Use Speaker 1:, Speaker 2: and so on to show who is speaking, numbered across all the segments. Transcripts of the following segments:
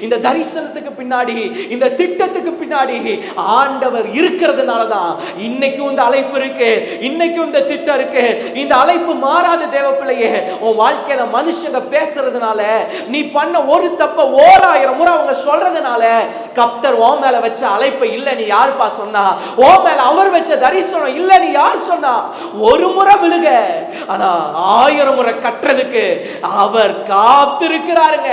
Speaker 1: இந்த தரிசனத்துக்கு பின்னாடி இந்த திட்டத்துக்கு பின்னாடி ஆண்டவர் இருக்கிறதுனால தான் இன்னைக்கும் இந்த அழைப்பு இருக்கு இன்னைக்கும் இந்த திட்டம் இருக்கு. இந்த அழைப்பு மாறாத தேவ பிள்ளையே உன் வாழ்க்கையில மனுஷங்க பேசுறதுனால நீ பண்ண ஒரு தப்ப ஓராயிரம் முறை அவங்க சொல்றதுனால கப்தர் ஓ மேல வச்ச அழைப்பு இல்ல நீ யாருப்பா சொன்னா? ஓ மேல அவர் வச்ச தரிசனம் இல்ல நீ யார் சொன்னா? ஒரு முறை விழுக. ஆனா ஆயிரம் முறை கட்டுறதுக்கு அவர் காத்திருக்கிறாருங்க.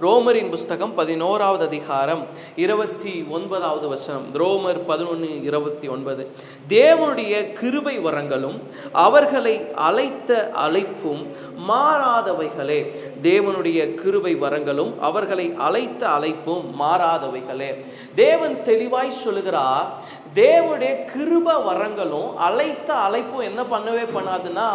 Speaker 1: ரோமரின் புஸ்தகம் பதினோராவது அதிகாரம் இருபத்தி ஒன்பதாவது வசனம். ரோமர் பதினொன்று இருபத்தி ஒன்பது. தேவனுடைய கிருபை வரங்களும் அவர்களை அழைத்த அழைப்பும் மாறாதவைகளே. தேவனுடைய கிருபை வரங்களும் அவர்களை அழைத்த அழைப்பும் மாறாதவைகளே. தேவன் தெளிவாய் சொல்லுகிறார் தேவனுடைய கிருப வரங்களும் அழைத்த அழைப்பும் என்ன பண்ணவே பண்ணாதுன்னா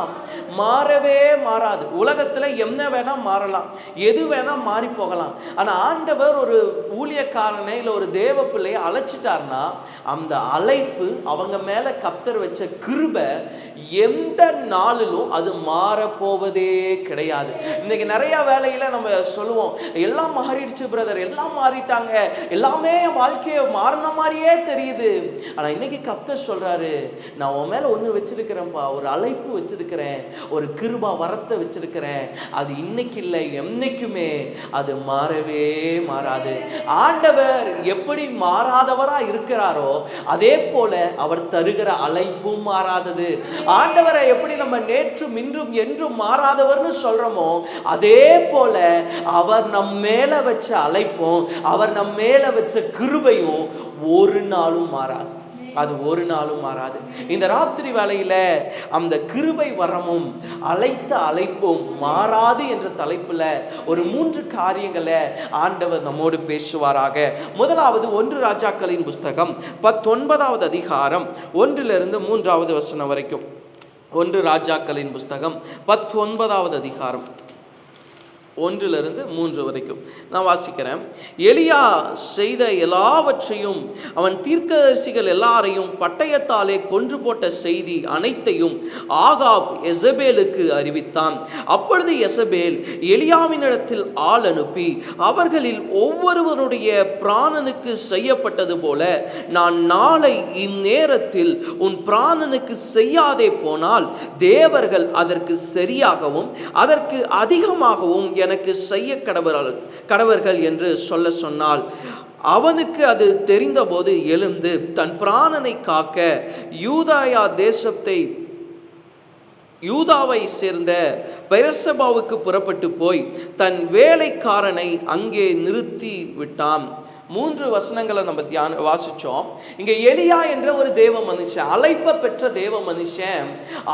Speaker 1: மாறவே மாறாது. உலகத்தில் என்ன வேணால் மாறலாம். எது வேணால் மாறிப்போம் போகலாம். ஆனால் ஆண்டவர் ஒரு ஊழியக்காரனை இல்லை ஒரு தேவ பிள்ளையை அழைச்சிட்டார்னா அந்த அழைப்பு அவங்க மேலே கப்தர் வச்ச கிருபை எந்த நாளிலும் அது மாறப்போவதே கிடையாது. இன்னைக்கு நிறையா வேலையில் நம்ம சொல்லுவோம் எல்லாம் மாறிடுச்சு பிரதர் எல்லாம் மாறிட்டாங்க. எல்லாமே என் வாழ்க்கையை மாறின மாதிரியே தெரியுது. ஆனால் இன்னைக்கு கப்தர் சொல்கிறாரு நான் உன் மேலே ஒன்று வச்சிருக்கிறேன்ப்பா. ஒரு அழைப்பு வச்சிருக்கிறேன். ஒரு கிருபா வரத்தை வச்சிருக்கிறேன். அது இன்னைக்கு இல்லை என்னைக்குமே. அது மாறவே மாறாது. ஆண்டவர் எப்படி மாறாதவரா இருக்கிறாரோ அதே போல அவர் தருகிற அழைப்பும் மாறாதது. ஆண்டவரை எப்படி நம்ம நேற்றும் இன்றும் என்றும் மாறாதவர்னு சொல்றோமோ அதே போல அவர் நம் மேல வச்ச அழைப்பும் அவர் நம் மேல வச்ச கிருபையும் ஒரு நாளும் மாறாது. அது ஒரு நாளும் மாறாது. இந்த ராத்திரி வேலையில் அந்த கிருபை வரமும் அழைத்த அழைப்பும் மாறாது என்ற தலைப்புல ஒரு மூன்று காரியங்களை ஆண்டவர் நம்மோடு பேசுவாராக. முதலாவது ஒன்று ராஜாக்களின் புஸ்தகம் பத்தொன்பதாவது அதிகாரம் ஒன்றிலிருந்து மூன்றாவது வசனம் வரைக்கும். ஒன்று ராஜாக்களின் புஸ்தகம் பத்தொன்பதாவது அதிகாரம். ஒன்றிலிருந்து மூன்று வரைக்கும். நான் வாசிக்கிறேன். எலியா செய்த எல்லாவற்றையும் அவன் தீர்க்கதரிசிகள் எல்லாரையும் பட்டயத்தாலே கொன்று போட்ட செய்தி அனைத்தையும் ஆகாப் எசபேலுக்கு அறிவித்தான். அப்பொழுது எசபேல் எலியாவினிடத்தில் ஆள் அனுப்பி அவர்களில் ஒவ்வொருவருடைய பிராணனுக்கு செய்யப்பட்டது போல நான் நாளை இந்நேரத்தில் உன் பிராணனுக்கு செய்யாதே போனால் தேவர்கள் அதற்கு சரியாகவும் அதற்கு அதிகமாகவும் எனக்கு செய்ய கடவர்கள் கடவர்கள் என்று சொல்ல சொன்னால் அவனுக்கு அது தெரிந்தபோது எழுந்து தன் பிராணனை காக்க யூதாயா தேசத்தை யூதாவை சேர்ந்த பெரசபாவுக்கு புறப்பட்டு போய் தன் வேலைக்காரனை அங்கே நிறுத்தி விட்டான். மூன்று வசனங்களை நம்ம தியான வாசித்தோம் இங்கே எலியா என்ற ஒரு தேவ மனுஷன் அழைப்பை பெற்ற தேவ மனுஷன்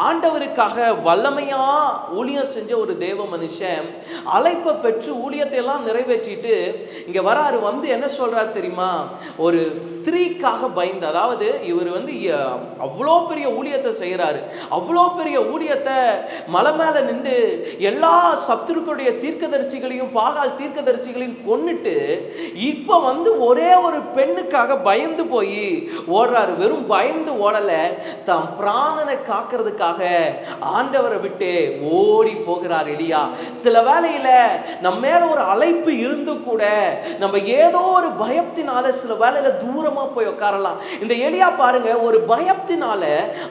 Speaker 1: ஆண்டவருக்காக வல்லமையாக ஊழியம் செஞ்ச ஒரு தேவ மனுஷன் அழைப்பை பெற்று ஊழியத்தை எல்லாம் நிறைவேற்றிட்டு இங்கே வராரு. வந்து என்ன சொல்கிறார் தெரியுமா? ஒரு ஸ்திரீக்காக பயந்து அதாவது இவர் வந்து அவ்வளோ பெரிய ஊழியத்தை செய்கிறாரு அவ்வளோ பெரிய ஊழியத்தை மலை மேலே நின்று எல்லா சத்துருக்களுடைய தீர்க்கதரிசிகளையும் பாகால் தீர்க்கதரிசிகளையும் கொன்னுட்டு இப்போ வந்து ஒரே ஒரு பெண்ணுக்காக பயந்து போய் ஓடுறாரு. வெறும் பயந்து ஓடலை. தம் பிராணனை காக்கிறதுக்காக ஆண்டவரை விட்டு ஓடி போகிறார் எலியா. சில வேளையில நம்ம மேலே ஒரு அழைப்பு இருந்து கூட நம்ம ஏதோ ஒரு பயத்தினால சில வேலையில் தூரமாக போய் உட்காரலாம். இந்த எலியா பாருங்க ஒரு பயத்தினால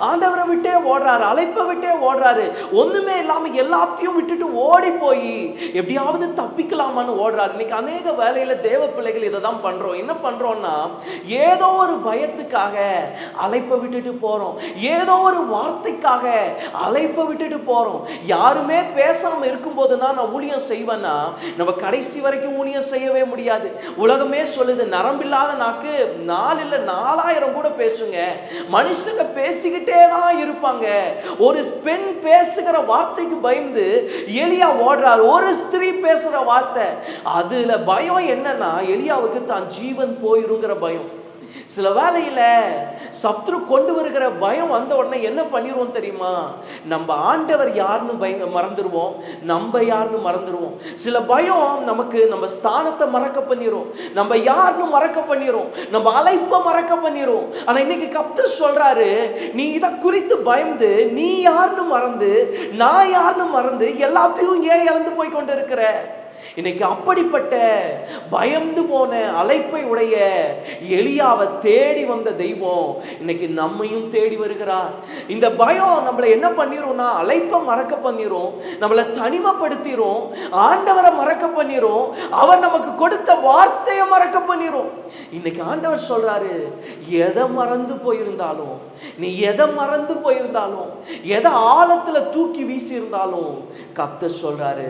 Speaker 1: ஆண்டவரை விட்டே ஓடுறாரு அழைப்பை விட்டே ஓடுறாரு. ஒன்றுமே இல்லாமல் எல்லாத்தையும் விட்டுட்டு ஓடி போய் எப்படியாவது தப்பிக்கலாமான்னு ஓடுறாரு. இன்னைக்கு அநேக வேலையில் தேவ பிள்ளைகள் இதை தான் பண்றோம்? என்ன பண்றோம்னா ஏதோ ஒரு பயத்துக்காக அழைப்பை விட்டுட்டு போறோம். ஏதோ ஒரு வார்த்தைக்காக அழைப்பை விட்டுட்டு போறோம். யாருமே பேசாம இருக்கும்போது தான் நான் ஊழியம் செய்வேன்னா நம்ம கடைசி வரைக்கும் ஊழியம் செய்யவே முடியாது. உலகமே சொல்லுது நரம்பில்லாத நாக்கு நாலு இல்லை நாலாயிரம் கூட பேசுங்க. மனுஷங்க பேசிக்கிட்டே தான் இருப்பாங்க. ஒரு பெண் பேசுகிற வார்த்தைக்கு பயந்து எலியா ஓடுறார். ஒரு ஸ்திரீ பேசுற வார்த்தை. அதுல பயம் என்னன்னா எலியாவுக்கு தான் ஜீவன் போயிருங்கிற பயம். சில வேலையில் சத்ரு கொண்டு வருகிற பயம் வந்த உடனே என்ன பண்ணிடுவோம் தெரியுமா? நம்ம ஆண்டவர் யாருன்னு பயந்து மறந்துடுவோம் நம்ம யாருன்னு மறந்துடுவோம் சில பயம் நமக்கு நம்ம ஸ்தானத்தை மறக்க பண்ணிரும். நம்ம யாருன்னு மறக்க பண்ணிடும் நம்ம அழைப்பை மறக்க பண்ணிடும் ஆனா இன்னைக்கு கப்து சொல்றாரு நீ இதை குறித்து பயந்து நீ யாருன்னு மறந்து நான் யாருன்னு மறந்து எல்லாத்தையும் ஏன் இழந்து போய் கொண்டு இருக்கிற இன்னைக்கு அப்படிப்பட்ட பயந்து போன அழைப்பை உடைய எளியாவை தேடி வந்த தெய்வம் இன்னைக்கு நம்மையும் தேடி வருகிறார். இந்த பயம் நம்மளை என்ன பண்ணிரும்னா அழைப்பை மறக்க பண்ணிரும் நம்மளை தனிமைப்படுத்திரும் ஆண்டவரை மறக்க பண்ணிரும் அவர் நமக்கு கொடுத்த வார்த்தையை மறக்க பண்ணிரும். இன்னைக்கு ஆண்டவர் சொல்றாரு எதை மறந்து போயிருந்தாலும் நீ எதை மறந்து போயிருந்தாலும் எதை ஆழத்துல தூக்கி வீசி இருந்தாலும் கப்தர் சொல்றாரு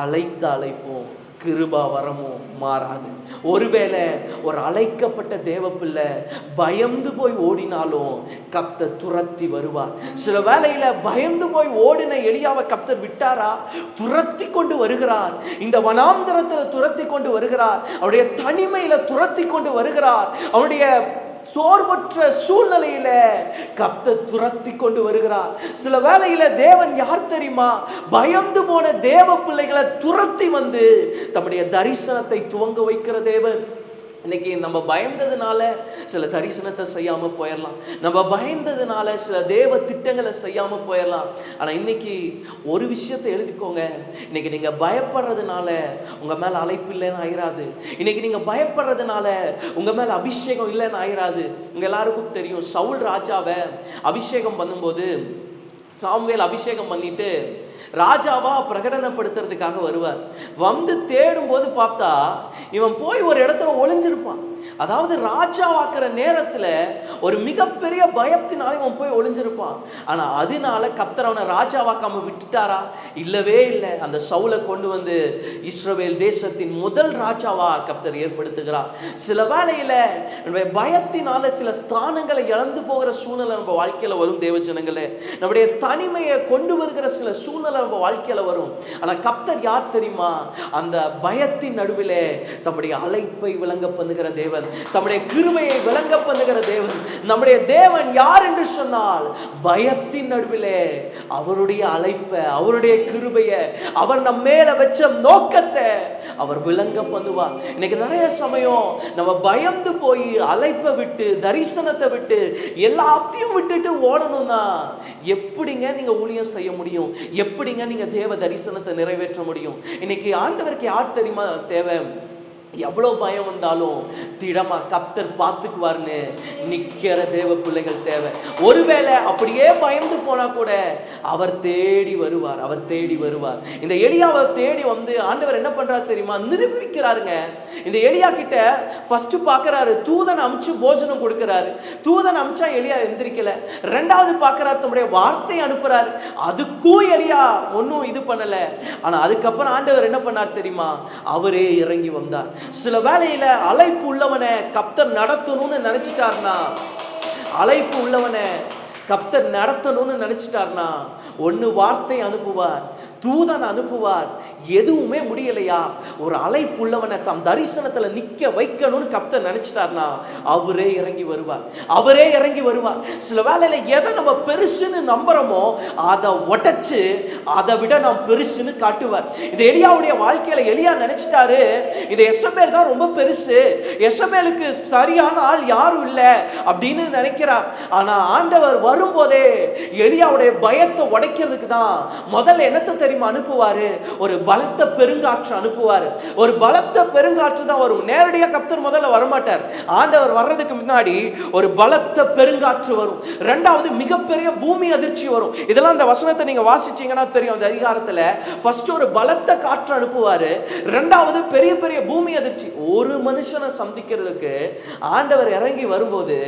Speaker 1: அழைத்த அழைப்பு வரமோ கிருபா வரமோ மாறாது. ஒருவேளை ஒரு அழைக்கப்பட்ட தேவப்பிள்ளை பயந்து போய் ஓடினாலும் கப்த துரத்தி வருவார். சில வேளையில் பயந்து போய் ஓடின எளியாவை கப்தர் விட்டாரா? துரத்தி கொண்டு வருகிறார். இந்த வனாந்தரத்தில் துரத்தி கொண்டு வருகிறார். அவருடைய தனிமையில் துரத்தி கொண்டு வருகிறார். அவருடைய சோர்வற்ற சூழ்நிலையில கத்த துரத்தி கொண்டு வருகிறார். சில வேளையில தேவன் யார் தெரியுமா? பயந்து போன தேவ பிள்ளைகளை துரத்தி வந்து தம்முடைய தரிசனத்தை துவங்க வைக்கிற தேவன். இன்னைக்கு நம்ம பயந்ததுனால சில தரிசனத்தை செய்யாம போயிடலாம். நம்ம பயந்ததுனால சில தேவ திட்டங்களை செய்யாம போயிடலாம். ஆனா இன்னைக்கு ஒரு விஷயத்தை எழுதிக்கோங்க இன்னைக்கு நீங்க பயப்படுறதுனால உங்க மேல அழைப்பு இல்லைன்னு ஆயிராது. இன்னைக்கு நீங்க பயப்படுறதுனால உங்க மேல அபிஷேகம் இல்லைன்னு ஆயிராது. உங்க எல்லாருக்கும் தெரியும் சவுல் ராஜாவை அபிஷேகம் பண்ணும்போது சாமுவேல் அபிஷேகம் பண்ணிட்டு ராஜாவா பிரகடனப்படுத்துறதுக்காக வருவார். வந்து தேடும்போது பார்த்தா இவன் போய் ஒரு இடத்துல ஒளிஞ்சிருப்பான். அதாவது ராஜாவாக்குற நேரத்தில் ஒரு மிகப்பெரிய பயத்தினால இவன் போய் ஒளிஞ்சிருப்பான். ஆனால் அதனால கப்தர் அவனை ராஜாவாக்காம விட்டுட்டாரா? இல்லவே இல்லை. அந்த சவுலை கொண்டு வந்து இஸ்ரவேல் தேசத்தின் முதல் ராஜாவா கப்தர் ஏற்படுத்துகிறார். சில வேளையில் நம்முடைய பயத்தினால சில ஸ்தானங்களை இழந்து போகிற சூழ்நிலை நம்ம வாழ்க்கையில வரும் தேவஜனங்களே நம்முடைய தனிமையை கொண்டு வருகிற சில சூழ்நிலை நம்ம வாழ்க்கையில வரும். ஆனால் கப்தர் யார் தெரியுமா? அந்த பயத்தின் நடுவில் தம்முடைய அழைப்பை விளங்க பண்ணுகிற தேவன். தம்முடைய கிருமையை விளங்க பண்ணுகிற தேவன். நம்முடைய தேவன் யார் என்று சொன்னால் பயத்தின் நடுவிலே அவருடைய அழைப்பை அவருடைய கிருபையை அவர் நம்ம மேல வச்ச நோக்கத்தை அவர் விளங்க பண்ணுவார். இன்னைக்கு நிறைய சமயம் நம்ம பயந்து போய் அழைப்பை விட்டு தரிசனத்தை விட்டு எல்லாத்தையும் விட்டுட்டு ஓடணும்னா எப்படிங்க நீங்க ஊழியம் செய்ய முடியும்? எப்படிங்க நீங்க தேவ தரிசனத்தை நிறைவேற்ற முடியும்? இன்னைக்கு ஆண்டவருக்கு யார் தெரியுமா தேவை? எவ்வளோ பயம் வந்தாலும் திடமாக கப்தர் பார்த்துக்குவார்னு நிற்கிற தேவ பிள்ளைகள் தேவை. ஒருவேளை அப்படியே பயந்து போனால் கூட அவர் தேடி வருவார் அவர் தேடி வருவார். இந்த எலியாவை தேடி வந்து ஆண்டவர் என்ன பண்ணுறாரு தெரியுமா? நிரூபிக்கிறாருங்க. இந்த எலியா கிட்ட ஃபஸ்ட்டு பார்க்கறாரு தூதன் அமிச்சு போஜனம் கொடுக்குறாரு. தூதன் அமிச்சா எலியா எந்திரிக்கல. ரெண்டாவது பார்க்குறாரு தம்முடைய வார்த்தை அனுப்புறாரு. அதுக்கும் எலியா ஒன்றும் இது பண்ணலை. ஆனால் அதுக்கப்புறம் ஆண்டவர் என்ன பண்ணார் தெரியுமா? அவரே இறங்கி வந்தார். சில வேலையில அழைப்பு உள்ளவனை கப்தர் நடத்தணும்னு நினைச்சிட்டாருனா அழைப்பு உள்ளவனை கப்தர் நடத்தணும்னு நினைச்சிட்டார்னா ஒன்று வார்த்தை அனுப்புவார் தூதன் அனுப்புவார். எதுவுமே முடியலையா? ஒரு அழைப்பு உள்ளவனை தம் தரிசனத்தில் நிற்க வைக்கணும்னு கப்த நினைச்சிட்டார்னா அவரே இறங்கி வருவார். அவரே இறங்கி வருவார். சில வேலையில் எதை நம்ம பெருசுன்னு நம்புறோமோ அதை உடைச்சு அதை விட நாம் பெருசுன்னு காட்டுவார். இது எலியாவுடைய வாழ்க்கையில எலியா நினைச்சிட்டாரு இது எஸ்எம்எல் தான் ரொம்ப பெருசு. எஸ்எம்எலுக்கு சரியான ஆள் யாரும் இல்லை அப்படின்னு நினைக்கிறார். ஆனா ஆண்டவர் வரும்போதே எலியாவுடைய பயத்தை உடைக்கிறதுக்கு தான் முதல்ல என்னத்தை தெரியுமா அனுப்புவாரு? ஒரு பலத்த பெருங்காற்று அனுப்புவார். ஒரு பலத்த பெருங்காற்று தான் வரும். நேரடியாக கப்தர் முதல்ல வரமாட்டார். ஆண்டவர் வர்றதுக்கு முன்னாடி ஒரு பலத்த பெருங்காற்று வரும். ரெண்டாவது மிகப்பெரிய பூமி அதிர்ச்சி வரும். இதெல்லாம் அந்த வசனத்தை நீங்கள் வாசிச்சீங்கன்னா தெரியும். அந்த அதிகாரத்தில் ஃபர்ஸ்ட் ஒரு பலத்த காற்று அனுப்புவாரு. ரெண்டாவது பெரிய பெரிய பூமி அதிர்ச்சி. ஒரு மனுஷனை சந்திக்கிறதுக்கு ஆண்டவர் இறங்கி வரும்போது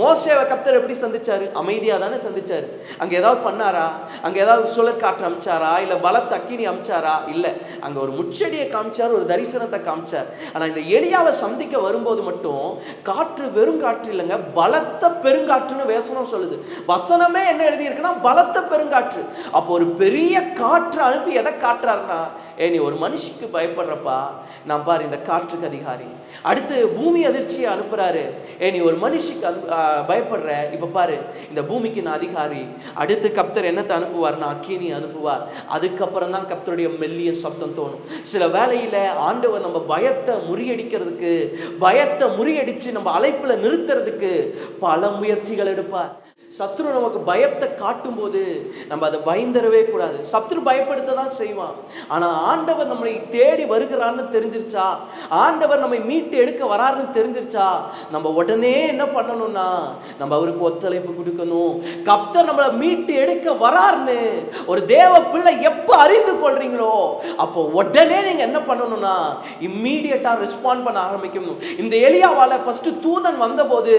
Speaker 1: மோசேவை கப்தர் எப்படி சந்திச்சாரு? அமைதியா தானே சந்திச்சாரு. அங்க ஏதாவது பண்ணாரா? அங்க ஏதாவது சுழற்காற்று அமிச்சாரா? இல்லை பலத்த அக்கினி அமிச்சாரா? இல்லை. அங்கே ஒரு முச்செடியை காமிச்சார் ஒரு தரிசனத்தை காமிச்சார். ஆனால் இந்த எலியாவை சந்திக்க வரும்போது மட்டும் காற்று வெறும் காற்று இல்லைங்க பலத்த பெருங்காற்றுன்னு வேசனம் சொல்லுது. வசனமே என்ன எழுதியிருக்குன்னா பலத்த பெருங்காற்று. அப்போ ஒரு பெரிய காற்று அனுப்பி எதை காட்டுறாருன்னா ஏ நீ ஒரு மனுஷிக்கு பயப்படுறப்பா. நான் பாரு இந்த காற்றுக்கு அதிகாரி. அடுத்து பூமி அதிர்ச்சியை அனுப்புறாரு. ஏ நீ ஒரு மனுஷிக்கு பயப்படுற. இப்போ பாரு இந்த பூமிக்கு நான் அதிகாரி. அடுத்து கப்தர் என்னத்தை அனுப்புவார்னா அக்கினி அனுப்புவார். அதுக்கு அதுக்கப்புறம் தான் கப்தருடைய மெல்லிய சப்தம் தோணும். சில வேளையில ஆண்டவர் நம்ம பயத்தை முறியடிக்கிறதுக்கு பயத்தை முறியடிச்சு நம்ம அழைப்புல நிறுத்துறதுக்கு பல முயற்சிகள் எடுப்பார். சத்ரு நமக்கு பயத்தை காட்டும் போது நம்ம அதை பயந்துடவே கூடாது. சத்ரு பயப்படுத்த தான் செய்வான். ஆனால் ஆண்டவர் நம்மளை தேடி வருகிறான்னு தெரிஞ்சிருச்சா? ஆண்டவர் நம்மை மீட்டு எடுக்க வராருன்னு தெரிஞ்சிருச்சா? நம்ம உடனே என்ன பண்ணணும்னா நம்ம அவருக்கு ஒத்துழைப்பு கொடுக்கணும். கப்தர் நம்மளை மீட்டு எடுக்க வராருன்னு ஒரு தேவ பிள்ளை எப்போ அறிந்து கொள்றீங்களோ அப்போ உடனே நீங்க என்ன பண்ணணும்னா இம்மீடியட்டா ரெஸ்பாண்ட் பண்ண ஆரம்பிக்கணும். இந்த எலியாவால் ஃபர்ஸ்ட் தூதன் வந்தபோது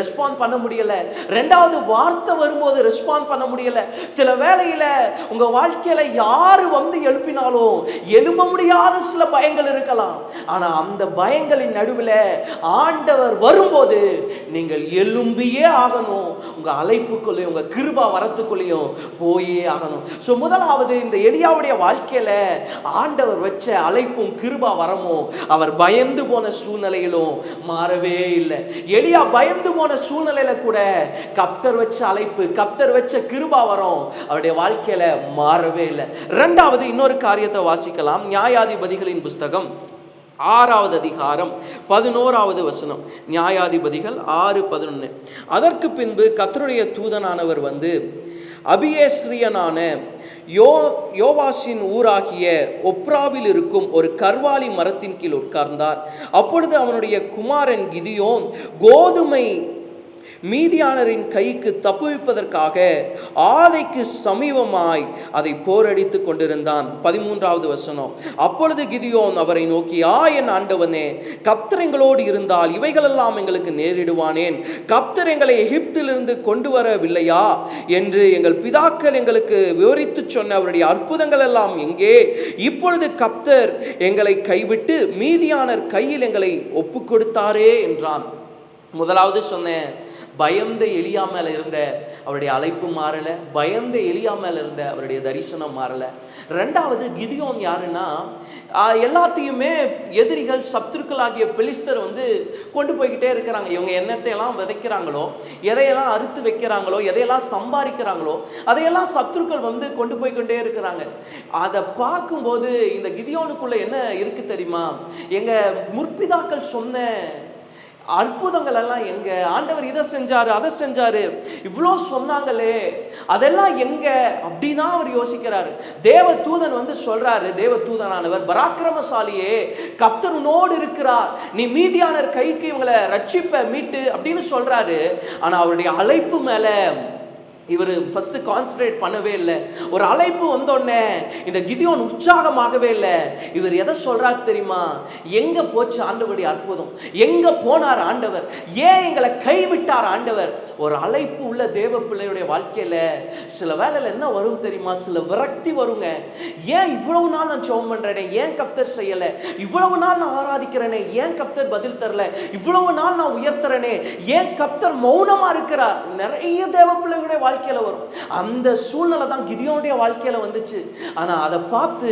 Speaker 1: ரெஸ்பாண்ட் பண்ண முடியல. ரெண்டாவது வார்த்தை வரும்போது ரெஸ்பாண்ட் பண்ண முடியல. சில வேளையில உங்க வாழ்க்கையில யாரு வந்து எழுப்பினாலும் எழும்ப முடியாத சில பயங்கள் இருக்கலாம். ஆனா அந்த பயங்களின் நடுவில் ஆண்டவர் வரும்போது நீங்கள் எழும்பியே ஆகணும். உங்க அழைப்புக்குள்ளேயும் உங்க கிருபா வரத்துக்குள்ளேயும் போயே ஆகணும். ஸோ முதலாவது இந்த எலியாவுடைய வாழ்க்கையில ஆண்டவர் வச்ச அழைப்பும் கிருபா வரமும் அவர் பயந்து போன சூழ்நிலையிலும் மாறவே இல்லை. எலியா பயந்து போன சூழ்நிலையில கூட கப்தர் வச்ச அழைப்பு கப்தர் வச்ச கிருபா வரும் அவருடைய வாழ்க்கையில மாறவே இல்லை. ரெண்டாவது இன்னொரு காரியத்தை வாசிக்கலாம். நியாயாதிபதிகளின் புஸ்தகம் ஆறாவது அதிகாரம் பதினோராவது வசனம். நியாயாதிபதிகள் ஆறு பதினொன்று அதற்கு பின்பு கத்தருடைய தூதனானவர் வந்து அபியேஸ்ரியனான யோ யோவாசின் ஊராகிய ஒப்ராவில் இருக்கும் ஒரு கர்வாலி மரத்தின் கீழ் உட்கார்ந்தார். அப்பொழுது அவனுடைய குமாரன் கிதியோன் கோதுமை மீதியானரின் கைக்கு தப்புவிப்பதற்காக ஆதைக்கு சமீபமாய் அதை போரடித்து கொண்டிருந்தான். பதிமூன்றாவது வசனம். அப்பொழுது கிதியோன் அவரை நோக்கி ஆ என் ஆண்டவனே கப்தர் எங்களோடு இருந்தால் இவைகளெல்லாம் எங்களுக்கு நேரிடுவானேன். கப்தர் எங்களை எகிப்திலிருந்து கொண்டு வரவில்லையா என்று எங்கள் பிதாக்கள் எங்களுக்கு விவரித்து சொன்ன அவருடைய அற்புதங்கள் எல்லாம் எங்கே? இப்பொழுது கப்தர் எங்களை கைவிட்டு மீதியானர் கையில் எங்களை ஒப்பு கொடுத்தாரே என்றான். முதலாவது சொன்னேன். பயந்த எளியா மேலே இருந்த அவருடைய அழைப்பு மாறலை பயந்த எளியா மேலே இருந்த அவருடைய தரிசனம் மாறலை. ரெண்டாவது கிதியோன் யாருன்னா எல்லாத்தையுமே எதிரிகள் சத்துருக்களாகிய பெலிஸ்தர் வந்து கொண்டு போய்கிட்டே இருக்கிறாங்க. இவங்க எண்ணத்தையெல்லாம் விதைக்கிறாங்களோ எதையெல்லாம் அறுத்து வைக்கிறாங்களோ எதையெல்லாம் சம்பாதிக்கிறாங்களோ அதையெல்லாம் சத்துருக்கள் வந்து கொண்டு போய்க்கொண்டே இருக்கிறாங்க. அதை பார்க்கும்போது இந்த கிதியோனுக்குள்ளே என்ன இருக்குது தெரியுமா? எங்கள் முற்பிதாக்கள் சொன்ன அற்புதங்கள் எல்லாம் எங்க ஆண்டவர் இதை செஞ்சாரு அதை செஞ்சாரு. இவ்வளோ சொன்னாங்களே. அதெல்லாம் எங்க? அப்படின்னா அவர் யோசிக்கிறாரு. தேவ தூதன் வந்து சொல்றாரு தேவ தூதனானவர் பராக்கிரமசாலியே கர்த்தர் உன்னோடு இருக்கிறார். நீ மீதியானர் கைக்கு இவங்களை ரட்சிப்ப மீட்டு அப்படின்னு சொல்றாரு. ஆனா அவருடைய அழைப்பு மேல இவர் ஃபஸ்ட்டு கான்சன்ட்ரேட் பண்ணவே இல்லை. ஒரு அழைப்பு வந்தோடனே இந்த கிதியோன் உற்சாகமாகவே இல்லை. இவர் எதை சொல்கிறார் தெரியுமா? எங்கே போச்சு ஆண்டவருடைய அற்புதம்? எங்கே போனார் ஆண்டவர்? ஏன் எங்களை கைவிட்டார் ஆண்டவர்? ஒரு அழைப்பு உள்ள தேவ பிள்ளையுடைய வாழ்க்கையில சில வேலையில் என்ன வரும் தெரியுமா? சில விரக்தி வருங்க. ஏன் இவ்வளவு நாள் நான் ஜெபம் பண்ணுறேனே ஏன் கப்தர் செய்யலை? இவ்வளவு நாள் நான் ஆராதிக்கிறேனே? ஏன் கப்தர் பதில் தரல? இவ்வளவு நாள் நான் உயர்த்துறேனே? ஏன் கப்தர் மௌனமாக இருக்கிறார்? நிறைய தேவ பிள்ளைகளுடைய வாழ்க்கையில் வரும். அந்த சூழ்நிலை தான் கிதியோனுடைய வாழ்க்கையில் வந்துச்சு. ஆனால் அதை பார்த்து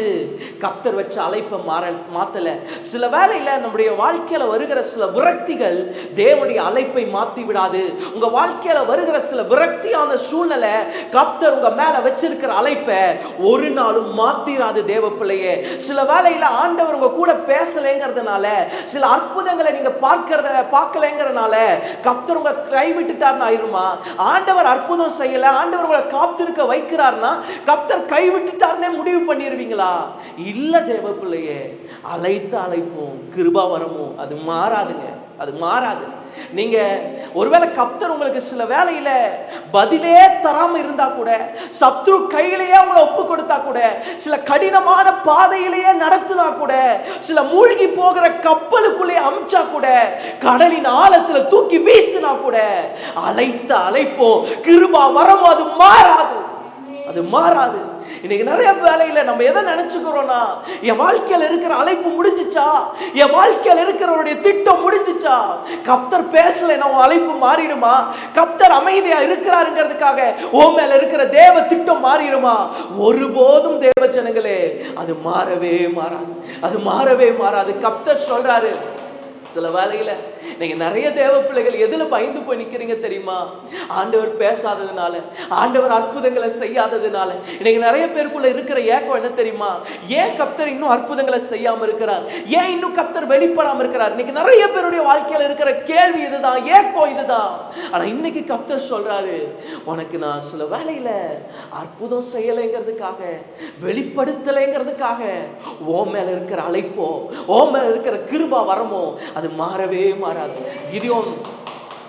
Speaker 1: கத்தர் வச்ச அழைப்பை மாற மாற்றலை சில வேலையில் நம்முடைய வாழ்க்கையில் வருகிற சில விரக்திகள் தேவனுடைய அழைப்பை மாற்றி விடாது. உங்கள் வாழ்க்கையில் வருகிற சில விரக்தியான சூழ்நிலை கத்தர் உங்கள் மேலே வச்சிருக்கிற அழைப்பை ஒரு நாளும் மாற்றிடாது தேவ பிள்ளையே. சில வேலையில் ஆண்டவர் உங்கள் கூட பேசலைங்கிறதுனால சில அற்புதங்களை நீங்கள் பார்க்கறத பார்க்கலைங்கிறனால கப்தர் உங்க கைவிட்டுட்டார்னு ஆயிருமா? ஆண்டவர் அற்புதம் செய்ய செய்யல ஆண்டவர் உங்களை காத்திருக்க வைக்கிறார்னா கப்தர் கைவிட்டுட்டார்னே முடிவு பண்ணிடுவீங்களா இல்லை தேவ பிள்ளையே அழைத்து அழைப்போம் கிருபா வரமும் அது மாறாதுங்க அது மாறாது. நீங்க ஒருவேளை கப்தர் உங்களுக்கு சில வேலையில பதிலே தராம இருந்தா கூட சத்ரு கையிலேயே உங்களை ஒப்பு கொடுத்தா கூட சில கடினமான பாதையிலேயே நடத்தினா கூட சில மூழ்கி போகிற கப்பலுக்குள்ளே அமிச்சா கூட கடலின் ஆழத்துல தூக்கி வீசினா கூட அழைத்த அழைப்போம் கிருபாவ வரமோ அது மாறாது. அது மாறாது. இன்னைக்கு நிறைய வேலையில நம்ம எதை நினைச்சுக்கிறோம்னா என் வாழ்க்கையில இருக்கிற அழைப்பு முடிஞ்சிச்சா? என் வாழ்க்கையில் இருக்கிறவருடைய திட்டம் முடிஞ்சிச்சா? கப்தர் பேசல உன் அழைப்பு மாறிடுமா? கப்தர் அமைதியா இருக்கிறாருங்கிறதுக்காக ஓ மேல இருக்கிற தேவ திட்டம் மாறிடுமா? ஒருபோதும் தேவ ஜனங்களே அது மாறவே மாறாது. அது மாறவே மாறாது. கப்தர் சொல்றாரு சில வேலையில் நீங்கள் நிறைய தேவ பிள்ளைகள் எதில் பயந்து போய் நிக்கிறீங்க தெரியுமா? ஆண்டவர் பேசாததுனால ஆண்டவர் அற்புதங்களை செய்யாததுனால. இன்னைக்கு நிறைய பேருக்குள்ளே இருக்கிற ஏக்கம் என்ன தெரியுமா? ஏன் கத்தர் இன்னும் அற்புதங்களை செய்யாமல் இருக்கிறார்? ஏன் இன்னும் கத்தர் வெளிப்படாமல் இருக்கிறார்? இன்னைக்கு நிறைய பேருடைய வாழ்க்கையில இருக்கிற கேள்வி இதுதான் ஏக்கம் இதுதான். ஆனா இன்னைக்கு கத்தர் சொல்றாரு உனக்கு நான் சில வேலையில் அற்புதம் செய்யலைங்கிறதுக்காக வெளிப்படுத்தலைங்கிறதுக்காக ஓ மேல இருக்கிற அழைப்போ ஓ மேல இருக்கிற கிருபா வரமோ அது மாறவே மாறாது. கிதியோன்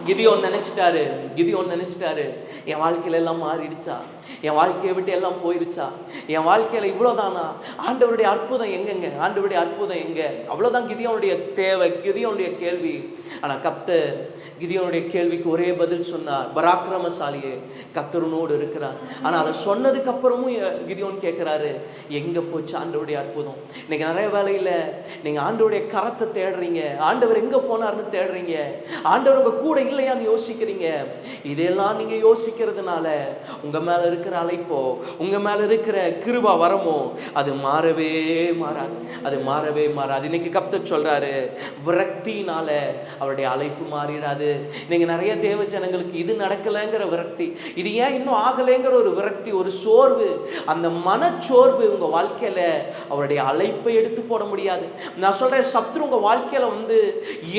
Speaker 1: கிதியோன் நினச்சிட்டாரு கிதியோன் நினச்சிட்டாரு என் வாழ்க்கையில எல்லாம் மாறிடுச்சா? என் வாழ்க்கையை விட்டு எல்லாம் போயிருச்சா? என் வாழ்க்கையில இவ்வளவுதானா? ஆண்டவருடைய அற்புதம் எங்கெங்க? ஆண்டவருடைய அற்புதம் எங்க? அவ்வளவுதான் கிதியோனுடைய தேவை கிதியோனுடைய கேள்வி. ஆனா கத்தர் கிதியோனுடைய கேள்விக்கு ஒரே பதில் சொன்னார். பராக்கிரமசாலியே கத்தருனோடு இருக்கிறார். ஆனா அதை சொன்னதுக்கு அப்புறமும் எ- கிதியோன் எங்க போச்சு ஆண்டவருடைய அற்புதம்? இன்னைக்கு நிறைய வேலையில் நீங்க ஆண்டவருடைய கரத்தை தேடுறீங்க. ஆண்டவர் எங்க போனார்னு தேடுறீங்க. ஆண்டவர் உங்க கூட இல்லையான்னு யோசிக்கிறீங்க. இதெல்லாம் நீங்க யோசிக்கிறதுனால உங்க மேல இருக்கிற அழைப்போ உங்கள் மேல இருக்கிற கிருபா வரமோ அது மாறவே மாறாது. அது மாறவே மாறாது. இன்னைக்கு கப்த சொல்றாரு விரக்தினால அவருடைய அழைப்பு மாறிடாது. நீங்கள் நிறைய தேவ ஜனங்களுக்கு இது நடக்கலைங்கிற விரக்தி இது ஏன் இன்னும் ஆகலைங்கிற ஒரு விரக்தி ஒரு சோர்வு அந்த மனச்சோர்வு உங்கள் வாழ்க்கையில அவருடைய அழைப்பை எடுத்து போட முடியாது. நான் சொல்கிறேன் சத்ரு உங்கள் வாழ்க்கையில் வந்து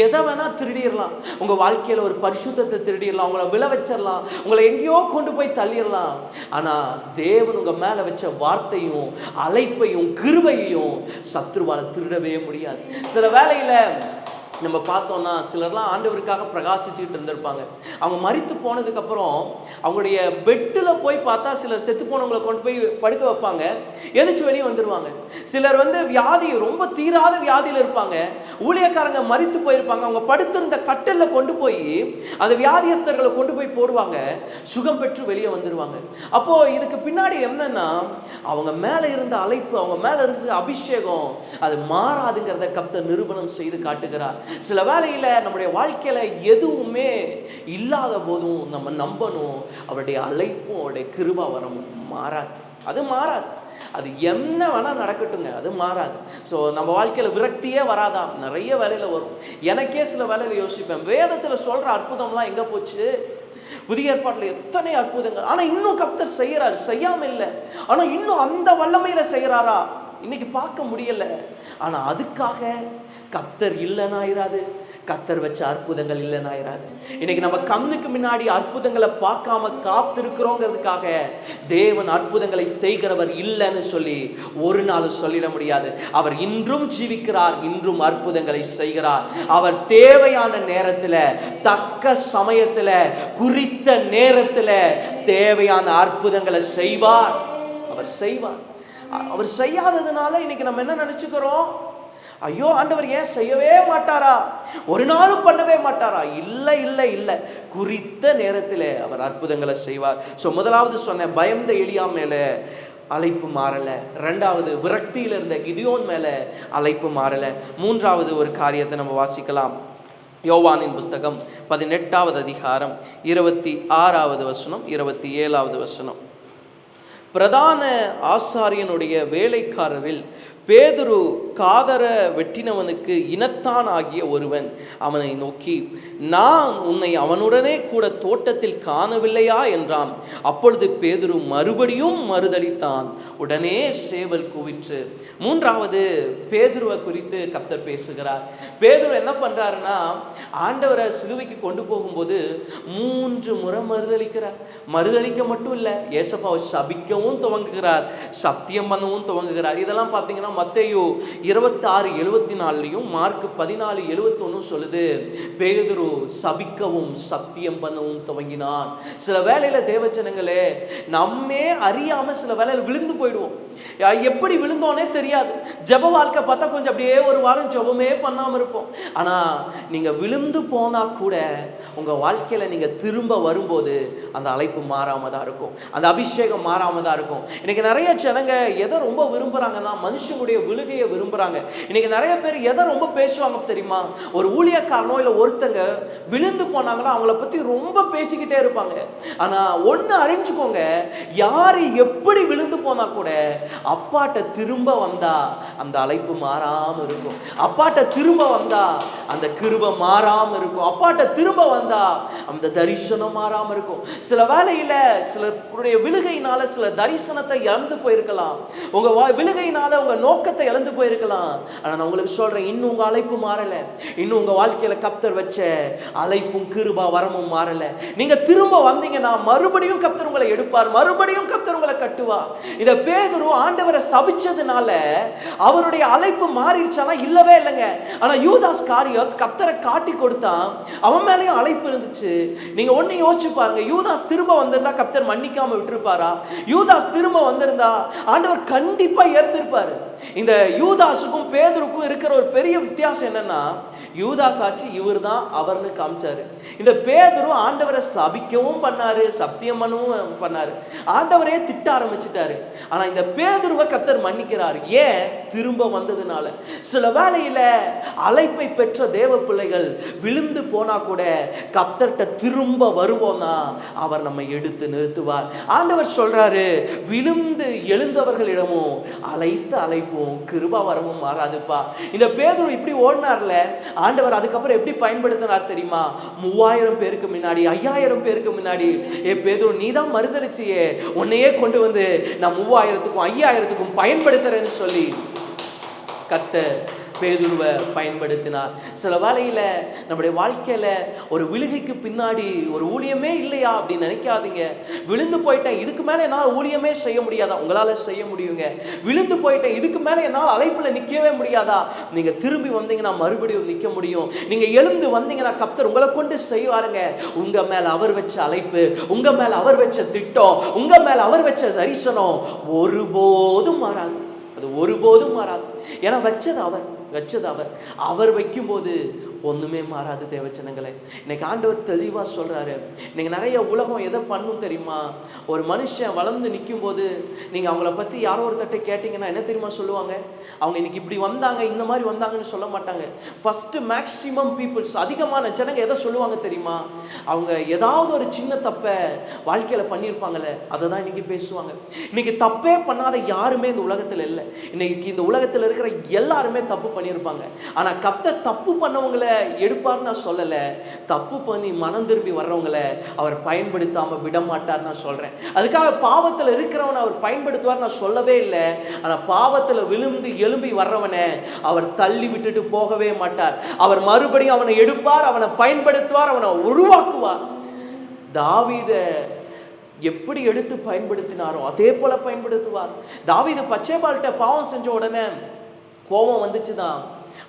Speaker 1: எதை வேணால் திருடிடலாம். உங்கள் வாழ்க்கையில ஒரு பரிசுத்தத்தை திருடிடலாம். உங்களை விளை வச்சிடலாம். உங்களை எங்கேயோ கொண்டு போய் தள்ளிடலாம். ஆனா தேவன் உங்கள் மேல வச்ச வார்த்தையும் அழைப்பையும் கிருபையையும் சத்ருவால திருடவே முடியாது. சில வேலையில் நம்ம பார்த்தோன்னா சிலர்லாம் ஆண்டவருக்காக பிரகாசிச்சுக்கிட்டு இருந்திருப்பாங்க. அவங்க மறித்து போனதுக்கப்புறம் அவங்களுடைய பெட்டில் போய் பார்த்தா சிலர் செத்து போனவங்களை கொண்டு போய் படுக்க வைப்பாங்க. எதிர்த்து வெளியே வந்துடுவாங்க சிலர் வந்து வியாதி ரொம்ப தீராத வியாதியில் இருப்பாங்க. ஊழியக்காரங்க மறித்து போயிருப்பாங்க. அவங்க படுத்திருந்த கட்டிலில் கொண்டு போய் அந்த வியாதியஸ்தர்களை கொண்டு போய் போடுவாங்க. சுகம் பெற்று வெளியே வந்துடுவாங்க அப்போது இதுக்கு பின்னாடி என்னன்னா அவங்க மேலே இருந்த அழைப்பு அவங்க மேலே இருந்த அபிஷேகம் அது மாறாதுங்கிறத கப்த நிரூபணம் செய்து காட்டுகிறார். சில வேலையில் நம்முடைய வாழ்க்கையில் எதுவுமே இல்லாத போதும் நம்ம நம்பணும். அவருடைய அழைப்பும் அவருடைய கிருபா வரமும் மாறாது. அது மாறாது. அது என்ன வேணால் நடக்கட்டுங்க. அது மாறாது. ஸோ நம்ம வாழ்க்கையில் விரக்தியே வராதா? நிறைய வேலையில் வரும். எனக்கே சில வேலையில் யோசிப்பேன். வேதத்தில் சொல்கிற அற்புதம்லாம் எங்கே போச்சு? புதிய ஏற்பாட்டில் எத்தனை அற்புதங்கள். ஆனால் இன்னும் கப்தர் செய்கிறார் செய்யாமல் இல்லை. ஆனால் இன்னும் அந்த வல்லமையில் செய்கிறாரா இன்னைக்கு பார்க்க முடியல. ஆனால் அதுக்காக கத்தர் இல்லைனாயிராது. கத்தர் வச்ச அற்புதங்கள் இல்லைனாயிராது. இன்னைக்கு நம்ம கண்ணுக்கு முன்னாடி அற்புதங்களை பார்க்காம காத்திருக்கிறோங்கிறதுக்காக தேவன் அற்புதங்களை செய்கிறவர் இல்லைன்னு சொல்லி ஒரு நாள் சொல்லிட முடியாது. அவர் இன்றும் ஜீவிக்கிறார் இன்றும் அற்புதங்களை செய்கிறார். அவர் தேவையான நேரத்தில் தக்க சமயத்தில் குறித்த நேரத்தில் தேவையான அற்புதங்களை செய்வார். அவர் செய்வார். அவர் செய்யாததுனால இன்னைக்கு நம்ம என்ன நினச்சிக்கிறோம்? ஐயோ ஆண்டவர் ஏன் செய்யவே மாட்டாரா? ஒரு நாளும் பண்ணவே மாட்டாரா? இல்லை இல்லை இல்லை. குறித்த நேரத்தில் அவர் அற்புதங்களை செய்வார். ஸோ முதலாவது சொன்ன பயந்த எளியா மேலே அழைப்பு மாறலை. ரெண்டாவது விரக்தியில் இருந்த கிதியோன் மேலே அழைப்பு மாறலை. மூன்றாவது ஒரு காரியத்தை நம்ம வாசிக்கலாம். யோவானின் புஸ்தகம் பதினெட்டாவது அதிகாரம் இருபத்தி ஆறாவது வசனம் இருபத்தி ஏழாவது வசனம். பிரதான ஆசாரியனுடைய வேலைக்காரரில் பேதுரு காதர வெட்டினவனுக்கு இனத்தான் ஆகிய ஒருவன் அவனை நோக்கி நான் உன்னை அவனுடனே கூட தோட்டத்தில் காணவில்லையா? என்றான். அப்பொழுது பேதுரு மறுபடியும் மறுதளித்தான் உடனே சேவல் கூவிற்று. மூன்றாவது பேதுருவை குறித்து கப்தர் பேசுகிறார். பேதுரு என்ன பண்ணுறாருன்னா ஆண்டவரை சிலுவைக்கு கொண்டு போகும்போது மூன்று முறை மறுதளிக்கிறார் மறுதளிக்க மட்டும் இல்லை ஏசப்பாவை சபிக்கவும் துவங்குகிறார் சத்தியம் பண்ணவும் துவங்குகிறார். இதெல்லாம் பார்த்தீங்கன்னா மத்தையோ இருபத்தாறு எழுபத்தி நாலுலையும் மார்க் பதினாலு எழுபத்தொன்னும் சொல்லுது பேதுரு சபிக்கவும் சத்தியம் பண்ணவும் துவங்கினான். சில வேலையில் தேவச்சனங்களே நம்மே அறியாம சில வேலையில் விழுந்து போயிடுவோம். எப்படி விழுந்தோனே தெரியாது. ஜெப வாழ்க்கை பார்த்தா கொஞ்சம் அப்படியே ஒரு வாரம் ஜெபமே பண்ணாமல் இருப்போம். ஆனால் நீங்கள் விழுந்து போனால் கூட உங்கள் வாழ்க்கையில் நீங்கள் திரும்ப வரும்போது அந்த அழைப்பு மாறாமல் தான் இருக்கும். அந்த அபிஷேகம் மாறாமல் தான் இருக்கும். இன்னைக்கு நிறைய ஜனங்க எதை ரொம்ப விரும்புகிறாங்கன்னா மனுஷனுடைய விழுகையை விரும்புகிறாங்க இன்னைக்கு நிறைய பேர் எதை ரொம்ப பேசுவாங்க தெரியுமா? ஒரு ஊழியக்காரனோ இல்லை ஒருத்தங்க விழுந்து போனாங்கன்னா அவங்கள பற்றி ரொம்ப பேசிக்கிட்டே இருப்பாங்க. ஆனால் ஒன்று அறிஞ்சுக்கோங்க யார் எப்படி விழுந்து போனால் கூட அப்பாட்ட திரும்ப வந்தா அந்த அழைப்பு மாறாம இருக்கும். அப்பாட்ட திரும்ப வந்தா அந்த கிருபை மாறாம இருக்கும். அப்பாட்ட திரும்ப வந்தா அந்த தரிசனம் மாறாமல் இருக்கும். சில வேலையில் சிலருடைய விழுகையினால சில தரிசனத்தை இழந்து போயிருக்கலாம். உங்க வா- விழுகையினால உங்க நோக்கத்தை இழந்து போயிருக்கலாம். ஆனா நான் உங்களுக்கு சொல்றேன் இன்னும் உங்க அழைப்பு மாறலை. இன்னும் உங்க வாழ்க்கையில கப்தர் வச்ச அழைப்பும் கிருபா வரமும் மாறலை. நீங்க திரும்ப வந்தீங்கன்னா மறுபடியும் கப்தர் உங்களை எடுப்பார் மறுபடியும் கப்தர் உங்களை கட்டுவார். இதை பேதுரு ஆண்டவரை சபிச்சதுனால அவருடைய அழைப்பு மாறிடுச்சானா? இல்லவே இல்லைங்க. ஆனா யூதாஸ் காரியத் கப்தரை காட்டி கொடுத்தான் அவன் மேலேயும் அழைப்பு இருந்துச்சு. நீங்க ஒண்ணு யோசிச்சு பாருங்க யூதாஸ் திரும்ப வந்திருந்தா கப்தர் மன்னிக்காம விட்டுருப்பாரா? யூதாஸ் திரும்ப வந்திருந்தா ஆண்டவர் கண்டிப்பா ஏத்திருப்பாரு. இந்த யூதாஸுக்கும் பேதருக்கும் இருக்கிற ஒரு பெரிய வித்தியாசம் என்னன்னா யூதா ஆச்சு இவர் தான் அவர்னு காமிச்சாரு. இந்த பேதரும் ஆண்டவரை சபிக்கவும் பண்ணாரு சத்தியம் பண்ணவும் பண்ணாரு. ஆண்டவரே திட்ட ஆரம்பிச்சிட்டாரு. ஆனா இந்த பேதுருவை கத்தர் மன்னிக்கிறார். ஏன்? திரும்ப வந்ததுனால. சில வேளையில அழைப்பை பெற்ற தேவ பிள்ளைகள் விழுந்து போனா கூட கத்தர்கிட்ட திரும்ப வருவோம்னா அவர் நம்மை எடுத்து நிறுத்துவார். ஆண்டவர் சொல்றாரு விழுந்து எழுந்தவர்களிடமும் அழைத்து அழைப்போம் கிருபா வரவும் மாறாதுப்பா. இந்த பேதுரு இப்படி ஓடினார்ல ஆண்டவர் அதுக்கப்புறம் எப்படி பயன்படுத்தினார் தெரியுமா? மூவாயிரம் பேருக்கு முன்னாடி ஐயாயிரம் பேருக்கு முன்னாடி ஏ பேதுரு நீ தான் மறுதளிச்சியே உன்னையே கொண்டு வந்து நான் மூவாயிரத்துக்கும் ஐயாயிரத்துக்கும் பயன்படுத்துறேன்னு சொல்லி கத்தர் பேதுருவை பயன்படுத்தினார். சில வேளையில் நம்முடைய வாழ்க்கையில் ஒரு விழுகைக்கு பின்னாடி ஒரு ஊழியமே இல்லையா அப்படின்னு நினைக்காதீங்க. விழுந்து போயிட்டேன் இதுக்கு மேலே என்னால் ஊழியமே செய்ய முடியாதா? உங்களால் செய்ய முடியுங்க. விழுந்து போயிட்டேன் இதுக்கு மேலே என்னால் அழைப்பில் நிற்கவே முடியாதா? நீங்கள் திரும்பி வந்தீங்கன்னா மறுபடியும் நிற்க முடியும். நீங்கள் எழுந்து வந்தீங்கன்னா கப்தர் உங்களை கொண்டு செய்வாருங்க. உங்கள் மேலே அவர் வச்ச அழைப்பு உங்கள் மேலே அவர் வச்ச திட்டம் உங்கள் மேலே அவர் வச்ச தரிசனம் ஒருபோதும் மாறாது. அது ஒருபோதும் மாறாது. ஏன்னா வச்சது அவர். வச்சது அவர். அவர் வைக்கும்போது ஒன்றுமே மாறாது தேவச்சனங்களே. இன்னைக்கு ஆண்டவர் தெளிவாக சொல்கிறாரு நீங்கள் நிறைய உலகம் எதை பண்ணும் தெரியுமா? ஒரு மனுஷன் வளர்ந்து நிற்கும் போது நீங்கள் அவங்கள பற்றி யாரோ ஒருத்தட்ட கேட்டிங்கன்னா என்ன தெரியுமா சொல்லுவாங்க? அவங்க இன்னைக்கு இப்படி வந்தாங்க இந்த மாதிரி வந்தாங்கன்னு சொல்ல மாட்டாங்க. ஃபஸ்ட்டு மேக்ஸிமம் பீப்புள்ஸ் அதிகமான ஜனங்க எதை சொல்லுவாங்க தெரியுமா? அவங்க ஏதாவது ஒரு சின்ன தப்பை வாழ்க்கையில் பண்ணியிருப்பாங்கல்ல அதை தான் இன்னைக்கு பேசுவாங்க. இன்னைக்கு தப்பே பண்ணாத யாருமே இந்த உலகத்தில் இல்லை. இன்னைக்கு இந்த உலகத்தில் இருக்கிற எல்லாருமே தப்பு பண்ணியிருப்பாங்க. ஆனால் கத்த தப்பு பண்ணவங்களை எடுப்பார்னு நான் சொல்லலை. தப்பு பண்ணி மனம் திரும்பி வர்றவங்களை அவர் பயன்படுத்தாமல் விட மாட்டார் நான் சொல்கிறேன் அதுக்காக பாவத்தில் இருக்கிறவனை அவர் பயன்படுத்துவார் நான் சொல்லவே இல்லை. ஆனால் பாவத்தில் விழுந்து எலும்பி வர்றவனை அவர் தள்ளி விட்டுட்டு போகவே மாட்டார். அவர் மறுபடியும் அவனை எடுப்பார் அவனை பயன்படுத்துவார் அவனை உருவாக்குவார். தாவீத எப்படி எடுத்து பயன்படுத்தினாரோ அதே போல பயன்படுத்துவார். தாவீது பச்சைபால்கிட்ட பாவம் செஞ்ச உடனே கோபம் வந்துச்சு தான்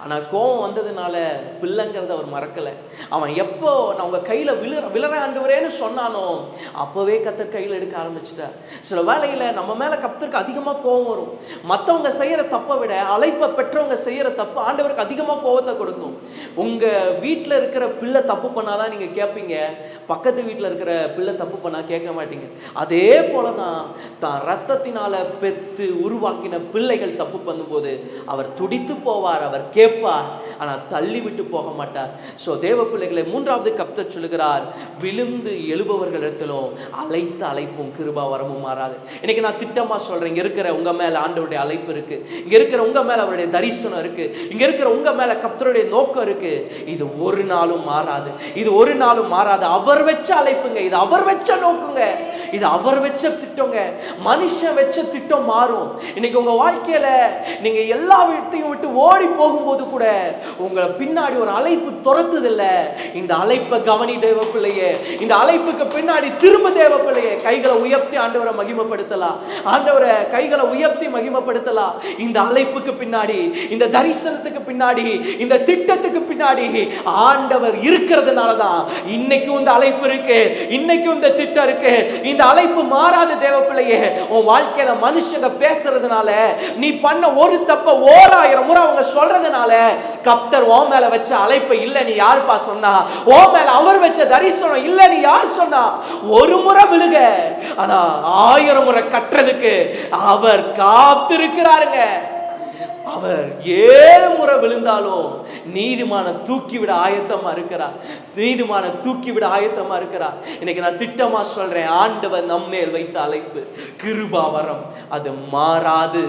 Speaker 1: ஆனால் கோபம் வந்ததுனால பிள்ளைங்கிறத அவர் மறக்கலை. அவன் எப்போ நான் உங்கள் கையில் விழு விழற ஆண்டவரேன்னு சொன்னானோ அப்போவே கத்தர் கையில் எடுக்க ஆரம்பிச்சிட்டார். சில வேலையில் நம்ம மேலே கத்தருக்கு அதிகமாக கோபம் வரும். மற்றவங்க செய்கிற தப்பை விட அழைப்பை பெற்றவங்க செய்கிற தப்பு ஆண்டவருக்கு அதிகமாக கோபத்தை கொடுக்கும். உங்கள் வீட்டில் இருக்கிற பிள்ளை தப்பு பண்ணாதான் நீங்கள் கேட்பீங்க பக்கத்து வீட்டில் இருக்கிற பிள்ளை தப்பு பண்ணால் கேட்க மாட்டீங்க. அதே போல தான் தான் ரத்தத்தினால பெற்று உருவாக்கின பிள்ளைகள் தப்பு பண்ணும்போது அவர் துடித்து போவார் அவர் கே கேட்பார் ஆனால் தள்ளி விட்டு போக மாட்டார். ஸோ தேவ பிள்ளைகளை மூன்றாவது கப்த சொல்லுகிறார் விழுந்து எழுபவர்களிடத்திலும் அழைத்த அழைப்பும் கிருபா வரமும் மாறாது. இன்னைக்கு நான் திட்டமாக சொல்கிறேன் இங்கே இருக்கிற உங்கள் மேலே ஆண்டவருடைய அழைப்பு இருக்குது இங்கே இருக்கிற உங்கள் மேலே அவருடைய தரிசனம் இருக்குது இங்கே இருக்கிற உங்கள் மேலே கப்தருடைய நோக்கம் இருக்குது இது ஒரு நாளும் மாறாது. இது ஒரு நாளும் மாறாது. அவர் வச்ச அழைப்புங்க. இது அவர் வச்ச நோக்குங்க. இது அவர் வச்ச திட்டங்க. மனுஷன் வச்ச திட்டம் மாறும். இன்னைக்கு உங்கள் வாழ்க்கையில் நீங்கள் எல்லா வீட்டையும் விட்டு ஓடி போகும்போது கூட உங்களை பின்னாடி ஒரு அழைப்பு துரத்துதில்ல. இந்த அழைப்பை கவனி தேவ பிள்ளையே இந்த அழைப்புக்கு பின்னாடி திரும்ப தேவ பிள்ளையே கைகளை உயர்த்தி ஆண்டவரை மகிமப்படுத்தலாம். ஆண்டவரை கைகளை உயர்த்தி மகிமப்படுத்தலாம். இந்த அழைப்புக்கு பின்னாடி இந்த தரிசனத்துக்கு பின்னாடி இந்த திட்டத்துக்கு பின்னாடி ஆண்டவர் இருக்கிறதுனால தான் இன்னைக்கும் இந்த அழைப்பு இருக்கு. இன்னைக்கும் இந்த திட்டம் இருக்கு. இந்த அழைப்பு மாறாத தேவ பிள்ளையே உன் வாழ்க்கையில மனுஷங்க பேசுறதுனால நீ பண்ண ஒரு தப்ப ஓராயிரம் முறை அவங்க சொல்றது சொல்றதுனால கப்தர் ஓ மேல வச்ச அழைப்பு இல்ல நீ யாருப்பா சொன்னா? ஓ மேல அவர் வச்ச தரிசனம் இல்ல நீ யார் சொன்னா? ஒரு முறை விழுக. ஆனா ஆயிரம் முறை கட்டுறதுக்கு அவர் காத்திருக்கிறாருங்க. அவர் ஏழு முறை விழுந்தாலும் நீதிமான தூக்கிவிட ஆயத்தமா இருக்கிறார் நீதிமான தூக்கிவிட ஆயத்தமா இருக்கிறார் இன்னைக்கு நான் திட்டமா சொல்றேன் ஆண்டவர் நம்மேல் வைத்த அழைப்பு கிருபாவரம். அது மாறாது.